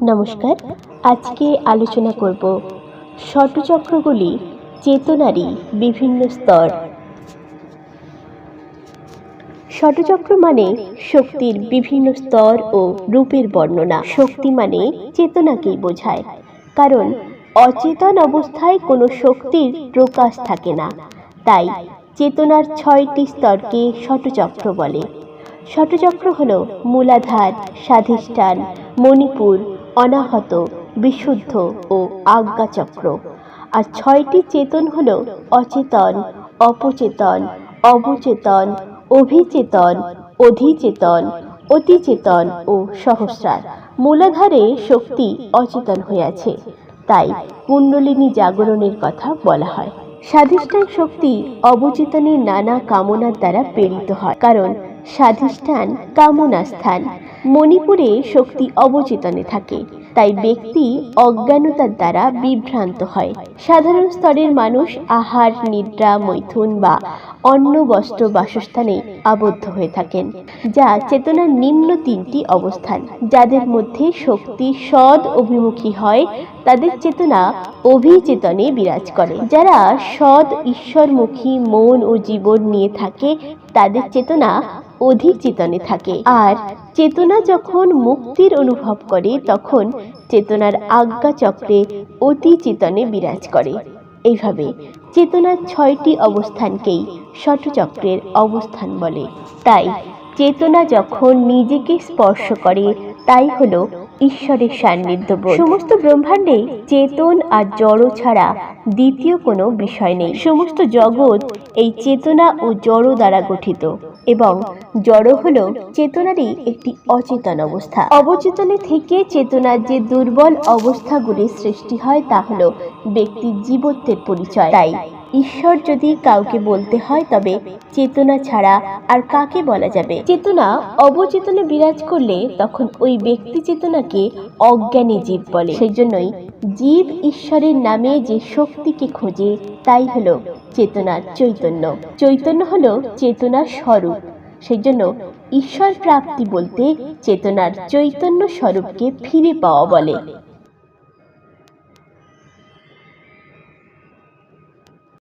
নমস্কার। আজকে আলোচনা করব ষটচক্রগুলি চেতনারই বিভিন্ন স্তর। ষটচক্র মানে শক্তির বিভিন্ন স্তর ও রূপের বর্ণনা। শক্তি মানে চেতনাকেই বোঝায়। কারণ অচেতন অবস্থায় কোনো শক্তির প্রকাশ থাকে না। তাই চেতনার ছয়টি স্তরকে ষটচক্র বলে। ষটচক্র হল মূলাধার, স্বাধিষ্ঠান, মণিপুর অনাহত, বিশুদ্ধ ও আজ্ঞাচক্র। আর ছয়টি চেতন হল অচেতন, অপচেতন, অবচেতন, অভিচেতন, অধিচেতন, অতিচেতন ও সহস্রার। মূলাধারে শক্তি অচেতন হয়ে আছে তাই কুণ্ডলিনী জাগরণের কথা বলা হয়। স্বাধিষ্ঠান শক্তি অবচেতনের নানা কামনার দ্বারা প্রেরিত হয়, কারণ স্বাধিষ্ঠান কামনাস্থান। মণিপুরে শক্তি অবচেতনে থাকে। তাই ব্যক্তি অজ্ঞানতার দ্বারা বিভ্রান্ত হয়। সাধারণ স্তরের মানুষ আহার, নিদ্রা, মৈথুন বা অন্য বস্ত্র বাসস্থানে আবদ্ধ হয়ে থাকেন, যা চেতনার নিম্ন তিনটি অবস্থান। যাদের মধ্যে শক্তি সদ অভিমুখী হয়, তাদের চেতনা অভিচেতনে বিরাজ করে। যারা সদ ঈশ্বরমুখী, মন ও জীবন নিয়ে থাকে, তাদের চেতনা অধিক চেতনে থাকে। আর চেতনা যখন মুক্তির অনুভব করে, তখন চেতনার আজ্ঞা চক্রে অতি চেতনে বিরাজ করে। এইভাবে চেতনার ছয়টি অবস্থানকেই ষটচক্রের অবস্থান বলে। তাই চেতনা যখন নিজেকে স্পর্শ করে, তাই হল ঈশ্বরের সান্নিধ্য। সমস্ত ব্রহ্মাণ্ডে চেতন আর জড় ছাড়া দ্বিতীয় কোনো বিষয় নেই। সমস্ত জগৎ এই চেতনা ও জড় দ্বারা গঠিত। এবং জড় হলো চেতনারই একটি অচেতন অবস্থা। অবচেতনে থেকে চেতনার যে দুর্বল অবস্থাগুলি সৃষ্টি হয় তা হল ব্যক্তির জীবত্বের পরিচয়। তাই ঈশ্বর যদি কাউকে বলতে হয় তবে চেতনা ছাড়া আর কাকে বলা যাবে? চেতনা অবচেতনে বিরাজ করলে তখন ওই ব্যক্তি চেতনাকে অজ্ঞানী জীব বলে। সেই জন্যই জীব ঈশ্বরের নামে যে শক্তিকে খোঁজে, তাই হলো চেতনার চৈতন্য। চৈতন্য হল চেতনার স্বরূপ। সেই জন্য ঈশ্বর প্রাপ্তি বলতে চেতনার চৈতন্য স্বরূপকে ফিরে পাওয়া বলে।